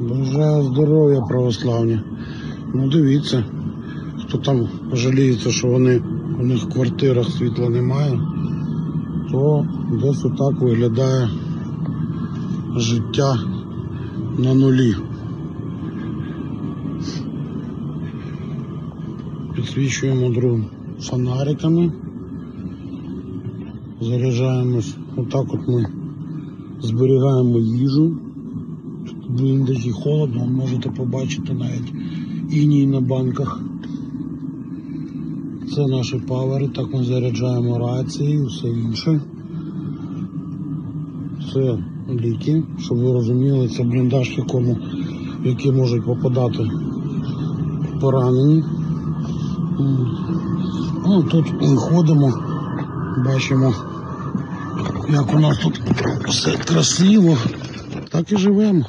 Бажаю здоров'я православні. Ну дивіться, хто там жаліється, що вони у них в квартирах світла немає, то десь отак виглядає життя на нулі. Підсвічуємо друг фонариками. Заряджаємось. Отак от ми зберігаємо їжу. В бліндажі холодно, можете побачити навіть іній на банках. Це наші павери, так ми заряджаємо рації і все інше. Це ліки, щоб ви розуміли, це бліндаж, якому, який можуть попадати поранені. Ну, тут виходимо, бачимо, як у нас тут все красиво, так і живемо.